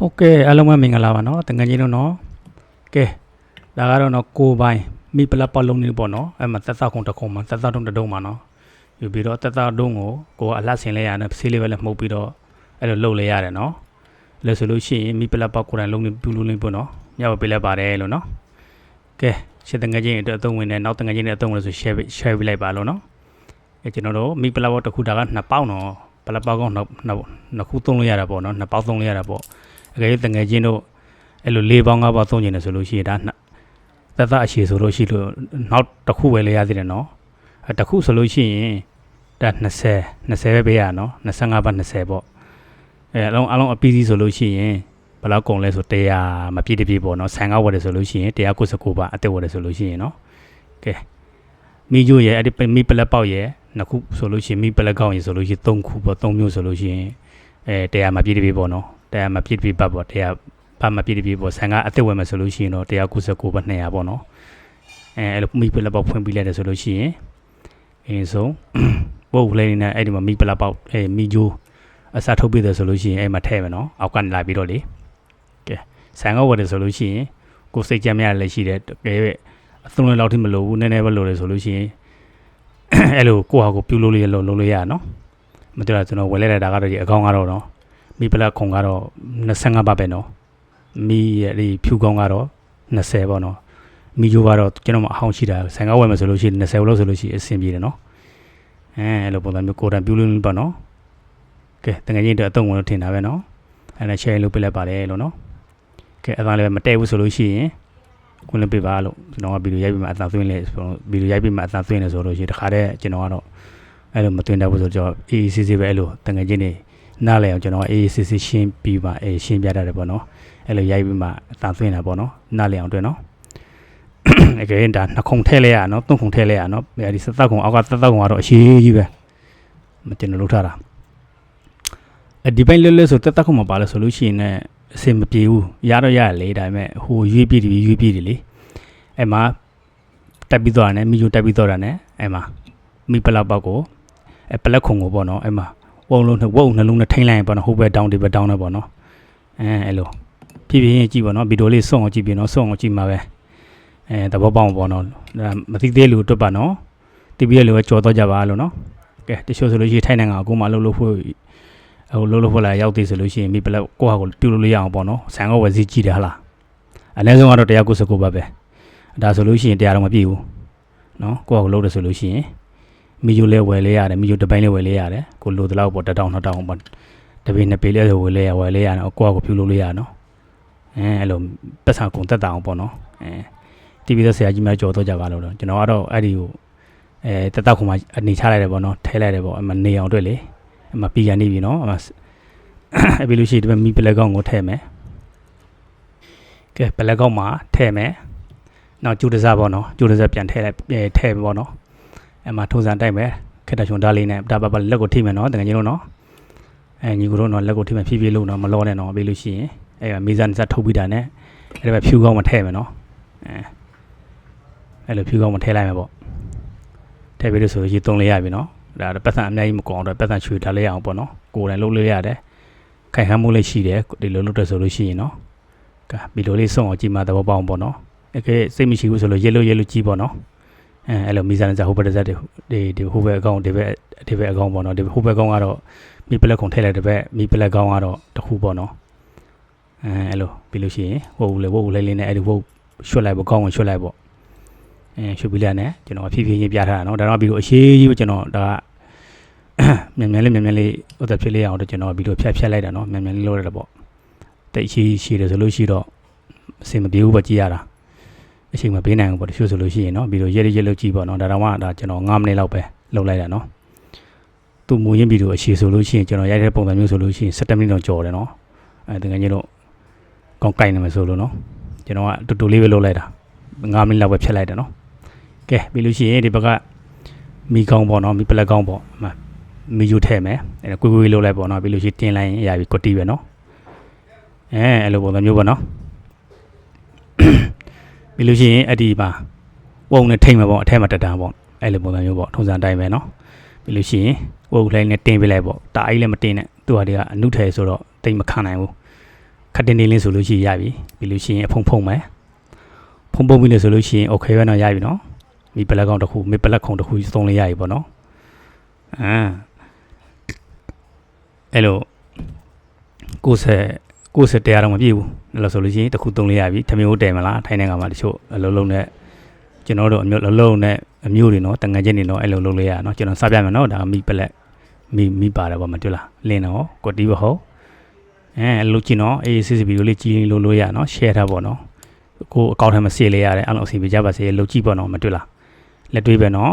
ဟုတ်ကဲ့အားလုံးပဲမင်္ဂလာပါနော်တငယ်ချင်းတို့နော်ကဲဒါကတော့နော်ကိုပိုင်မိပလက်ပတ်လုံးလေးပေါ့နော်အဲ့မှာသက်သက်ခုံတစ်ခုံမှာသက်သက်တုံးတစ်တုံးမှာနော်ယူပြီးတော့သက်သက်တုံးကိုကိုကအလှဆင်လဲရတယ်ဆေးလေးပဲလည်းမှုတ်ပြီးတော့အဲ့လိုလှုပ်လဲရတယ်နော်လဲဆိုလို့ရှိရင်မိပလက်ပတ်ကိုယ်တိုင်လုံးလေးပြူလုံးလေးပေါ့နော်ညောက်ပေးလိုက်ပါတယ်လို့နော်ကဲရှစ်တငယ်ချင်းအတွက်အသုံးဝင်တယ်နောက်တငယ်ချင်းတွေအသုံးဝင်လို့ဆို share share ပေးလိုက်ပါလို့နော်အဲကျွန်တော်တို့မိပလက်ပတ်တစ်ခုတာက2ပေါက်နော်ပလက်ပတ်ကောနှစ်နှစ်ခုသုံးလို့ရတာပေါ့နော်နှစ်ပေါက်သုံးလို့ရတာပေါ့ အကယ်၍တငယ်ချင်းတို့အဲ့လို၄ပေါင်း၅ပေါင်းသုံးကျင်တယ်ဆိုလို့ရှိရင်ဒါနှစ်သက်သက်အရှိဆိုလို့ရှိလို့နောက်တစ်ခုပဲလေရသေးတယ်နော်အဲတစ်ခုဆိုလို့ရှိရင်ဒါ20 20ပဲပေးရနော်25ဘတ်20ပေါ့အဲအလုံးအလုံးအပီးစီးဆိုလို့ရှိရင်ဘယ်လောက်ကုန်လဲဆို100မပြည့်တပြည့်ပေါ့နော်ဆန်ကားဝယ်တယ်ဆိုလို့ရှိရင်199ဘတ်အသက်ဝယ်တယ်ဆိုလို့ရှိရင်နော်ကဲမိကျိုးရဲ့အဲ့ဒီမိပလက်ပေါက်ရဲ့နှစ်ခုဆိုလို့ရှိရင်မိပလက်ကောင်းရဲ့ဆိုလို့ရှိရင်3ခုပေါ့3မျိုးဆိုလို့ရှိရင်အဲ100မပြည့်တပြည့်ပေါ့နော် တရားမပြည့်ပြည့်ပတ်ပေါ့တရားပတ်မပြည့်ပြည့်ပေါ့ဆန်ကအသက်ဝယ်မယ်ဆိုလို့ရှိရင်တော့199ဘတ်200ပေါ့နော်အဲအဲ့လိုမိပလက်ပေါက်ဖွင့်ပြလိုက်တယ်ဆိုလို့ရှိရင်အင်းဆုံးပုတ်လေးနဲ့အဲ့ဒီမှာမိပလက်ပေါက်အဲမိဂျိုးအစားထုတ်ပြတယ်ဆိုလို့ရှိရင်အဲ့မှာထည့်မယ်နော်အောက်ကနေလာပြီးတော့လေကဲဆန်ကဝယ်တယ်ဆိုလို့ရှိရင်ကိုယ်စိတ်ကြမ်းများလည်းရှိတယ်တကယ်ပဲအသုံးလောက်ထိမလိုဘူးနည်းနည်းပဲလိုတယ်ဆိုလို့ရှိရင်အဲ့လိုကိုယ့်ဟာကိုပြုတ်လို့လေးလို့လုပ်လို့ရနော်မတော်ကျွန်တော်ဝယ်လိုက်တာကတော့ဒီအကောင့်ကတော့နော် မီပလက်ခုံကတော့25ဘတ်ပဲနော်မီရဲ့ဒီဖြူကောင်းကတော့20ပေါ့နော်မီဂျိုကတော့ကျွန်တော်မအဟောင်းရှိတာဆိုင်ကားဝယ်မယ်ဆိုလို့ရှိရင်20လို့ဆိုလို့ရှိရင်အဆင်ပြေတယ်နော်အဲအဲ့လိုပုံစံမျိုးကိုယ်တိုင်ပြုလို့ပေါ့နော်ကဲတကယ်ကြီးတော့အတုံးဝင်လို့ထင်တာပဲနော်အဲ့ဒါ share လုပ်ပြလိုက်ပါတယ်လို့နော်ကဲအဲ့ဒါလည်းမတည့်ဘူးဆိုလို့ရှိရင်ခွင့်လုပ်ပြပါလို့ကျွန်တော်ကဗီဒီယိုရိုက်ပြီးမှအသာသွင်းလေဗီဒီယိုရိုက်ပြီးမှအသာသွင်းလေဆိုလို့ရှိရင်တခါတည်းကျွန်တော်ကတော့အဲ့လိုမသွင်းတတ်ဘူးဆိုတော့အေးအေးဆေးဆေးပဲအဲ့လိုတကယ်ကြီးနေ နားလဲအောင်ကျွန်တော်အေးစစ်စစ်ရှင်းပြီးပါအေးရှင်းပြတတ်တယ်ပေါ့နော်အဲ့လိုရိုက်ပြီးမှအသာသွင်းတာပေါ့နော်နားလဲအောင်တွေ့နော်အကယ်ဒါနှစ်ခုံထဲလဲရနော်သုံးခုံထဲလဲရနော်အဲဒီစသက်ခုံအောက်ကသက်သက်ခုံကတော့အရှိကြီးပဲမကျွန်တော်လုပ်ထားတာအဲဒီပိုင်းလွတ်လွတ်ဆိုသက်သက်ခုံမှာပါလဲဆိုလို့ရှိရင်လည်းအစင်မပြေဘူးရတော့ရလေဒါပေမဲ့ဟိုရွေးပြီးရွေးပြီးတယ်လေအဲ့မှာတက်ပြီးတော့တယ်မီယိုတက်ပြီးတော့တယ်အဲ့မှာမိပလောက်ပေါက်ကိုအဲ့ပလက်ခုံကိုပေါ့နော်အဲ့မှာ ဝုံလုံးဝုံနှလုံးနဲ့ထိမ့်လိုက်ရင်ပေါ့နော်ဟိုဘက်တောင်းဒီဘက်တောင်းနဲ့ပေါ့နော်အဲအဲ့လိုဖြည်းဖြည်းချင်းကြည့်ပေါ့နော်ဗီဒီယိုလေးစွန့်အောင်ကြည့်ပြီးနော်စွန့်အောင်ကြည့်မှာပဲအဲသဘောပေါက်ပေါ့နော်ဒါမသိသေးလို့တွတ်ပါနော်တပည့်ရဲ့လိုပဲကြော်တော့ကြပါလို့နော်ကဲတချို့ဆိုလို့ရှိရင်ထိုင်နိုင်ငံကိုမှလှုပ်လှုပ်ဖို့ဟိုလှုပ်လှုပ်ဖို့လာရောက်သေးဆိုလို့ရှိရင်မိပလက်ကိုဟာကိုပြုတ်လို့ရအောင်ပေါ့နော်ဆန်ကောဝယ်စီကြည့်တယ်ဟလားအနည်းဆုံးကတော့199ဘတ်ပဲဒါဆိုလို့ရှိရင်တရားတော့မပြည့်ဘူးနော်ကိုဟာကိုလှုပ်တယ်ဆိုလို့ရှိရင် မီယိုလဲဝယ်လဲရတယ်မီယိုတစ်ပိုင်းလဲဝယ်လဲရတယ်ကိုလိုတလောက်ပေါ့တစ်တောင်နှစ်တောင်ပေါ့တပေနှစ်ပေလဲဆိုဝယ်လဲရဝယ်လဲရတော့ကိုယ့်အကိုပြုလုပ်လို့ရနော်အဲအဲ့လိုပတ်စာကုန်တက်တာအောင်ပေါ့နော်အဲတီဗီသက်ဆရာကြီးများကြော်တော့ကြပါလို့တော့ကျွန်တော်ကတော့အဲ့ဒီကိုအဲတက်တောက်ခုမှအနေချလိုက်တယ်ပေါ့နော်ထဲလိုက်တယ်ပေါ့အမနေအောင်တွေ့လေအမပီကန်နေပြီနော်အမအဲ့ပြီးလို့ရှိရင်ဒီမီပလက်ကောင်ကိုထဲမယ်ကဲပလက်ကောင်မှာထဲမယ်နောက်ကျူတစားပေါ့နော်ကျူတစားပြန်ထဲလိုက်ထဲပေါ့နော် အမှထုံစံတိုက်မယ်ခက်တချွန်ဓာတ်လေးနဲ့ဒါပါပါလက်ကိုထိမယ်နော်တကယ်ကြီးလို့နော်အဲညီကိုတို့နော်လက်ကိုထိမယ်ဖြည်းဖြည်းလို့နော်မလောနဲ့နော်ပြီးလို့ရှိရင်အဲမီဇန်စထုတ်ပြီးတာနဲ့အဲ့ဒါပဲဖြူကောင်းမထဲမယ်နော်အဲအဲ့လိုဖြူကောင်းမထဲလိုက်မယ်ပေါ့ထဲပြီးလို့ဆိုရင်သုံးလေးရပြီနော်ဒါပတ်စံအများကြီးမကောင်းတော့ပတ်စံချွေထားလေးရအောင်ပေါ့နော်ကိုယ်တိုင်လုပ်လို့ရတယ်ခိုင်ခမ်းမှုလေးရှိတယ်ဒီလိုလုပ်တယ်ဆိုလို့ရှိရင်နော်ကဲဗီဒီယိုလေးဆုံးအောင်ကြည့်မှသဘောပေါက်အောင်ပေါ့နော်အကဲစိတ်မရှိဘူးဆိုလို့ရေလို့ရေလို့ကြည့်ပေါ့နော် အဲအဲ့လိုမီဇန်ဇာဟိုဘက်တစ်စက်တွေဒီဒီဟိုဘက်အကောင့်ဒီဘက်ဒီဘက်အကောင့်ပေါ့နော်ဒီဟိုဘက်အကောင့်ကတော့မီပလက်ခုံထည့်လိုက်တဲ့ဘက်မီပလက်ကောင်းကတော့တစ်ခုပေါ့နော်အဲအဲ့လိုပြီးလို့ရှိရင်ဝုတ်ဦးလေဝုတ်ဦးလေးလေးနဲ့အဲ့ဒီဝုတ်ရွှတ်လိုက်ပေါ့ကောင်းဝင်ရွှတ်လိုက်ပေါ့အဲရွှတ်ပြီးလိုက်နဲ့ကျွန်တော်ဖြည်းဖြည်းချင်းပြထားတာနော်ဒါတော့ပြီးတော့အရှိကြီးပဲကျွန်တော်ဒါကမြန်မြန်လေးမြန်မြန်လေးဥဒဖြစ်လေးအောင်တော့ကျွန်တော်ပြီးတော့ဖြတ်ဖြတ်လိုက်တာနော်မြန်မြန်လေးလုပ်ရတယ်ပေါ့တိတ်ရှိရှိတယ်ဆိုလို့ရှိတော့အစင်မပြေဘူးပေါ့ကြည့်ရတာ အချိန်မပေးနိုင်ဘူးပေါ့တချို့ဆိုလို့ရှိရင်နော်ဗီဒီယိုရက်ရက်လောက်ကြည့်ပေါ့နော်ဒါတော့မှဒါကျွန်တော်9မိနစ်လောက်ပဲလုပ်လိုက်တာနော်သူ့မူရင်းဗီဒီယိုအရှိဆိုလို့ရှိရင်ကျွန်တော်ရိုက်တဲ့ပုံစံမျိုးဆိုလို့ရှိရင်17မိနစ်တော့ကြော်တယ်နော်အဲတကယ်ကြီးတော့ကောင်းကိုင်နေမှာဆိုလို့နော်ကျွန်တော်ကတူတူလေးပဲလုပ်လိုက်တာ9မိနစ်လောက်ပဲဖြတ်လိုက်တယ်နော်ကဲပြီးလို့ရှိရင်ဒီဘက်ကမီကောင်းပေါ့နော်မီပလက်ကောင်းပေါ့အမှမီယူထည့်မယ်အဲကွေးကွေးလုပ်လိုက်ပေါ့နော်ပြီးလို့ရှိရင်တင်းလိုက်အရာပြီးကွတီပဲနော်အဲအဲ့လိုပုံစံမျိုးပေါ့နော် ပြီးလို့ရှိရင်အဲ့ဒီမှာဝုံနဲ့ထိမ့်မှာပေါ့အထက်မှာတက်တာပေါ့အဲ့လိုပုံစံမျိုးပေါ့ထုံစံတိုင်းပဲเนาะပြီးလို့ရှိရင်ဝုံလိုင်းနဲ့တင်းပေးလိုက်ပေါ့တာအိုက်လည်းမတင်းနဲ့သူဟာတွေကအနုထဲဆိုတော့တိတ်မခံနိုင်ဘူး ခက်တင်နေလင်းဆိုလို့ရှိရင်ရပြီပြီးလို့ရှိရင်အဖုံဖုံမယ်ဖုံဖုံပြီးလို့ဆိုလို့ရှိရင် okay ပဲเนาะရပြီเนาะမိပလက်ကောင်တစ်ခုမိပလက်ခုံတစ်ခုသုံးလေးရပြီပေါ့เนาะအာအဲ့လို ကိုယ်စစ်တရားတော့မပြည့်ဘူးအဲ့လိုဆိုလို့ရှိရင်တခုသုံးလေးရပြီထမင်းဟိုတယ်မလားထိုင်းနိုင်ငံမှာတချို့အလုံးလုံးနဲ့ကျွန်တော်တို့အမျိုးလုံးလုံးနဲ့အမျိုးတွေနော်တန်ငယ်ချင်းတွေနော်အဲ့လိုလုံးလေးရနော်ကျွန်တော်စပြမယ်နော်ဒါမိပလက်မိမိပါတယ်ပေါ့မတွေ့လားလင်းတော့ကွတီးဘဟုတ်အဲလိုချင်တော့ ACC ဗီဒီယိုလေးကြီးလေးလို့လို့ရနော် share ထားပေါ့နော်ကိုအကောင့်ထဲမှာစေလေးရတယ်အဲ့လိုအစီအပြေကြပါစေလို့ကြည့်ပေါ့နော်မတွေ့လားလက်တွေ့ပဲနော်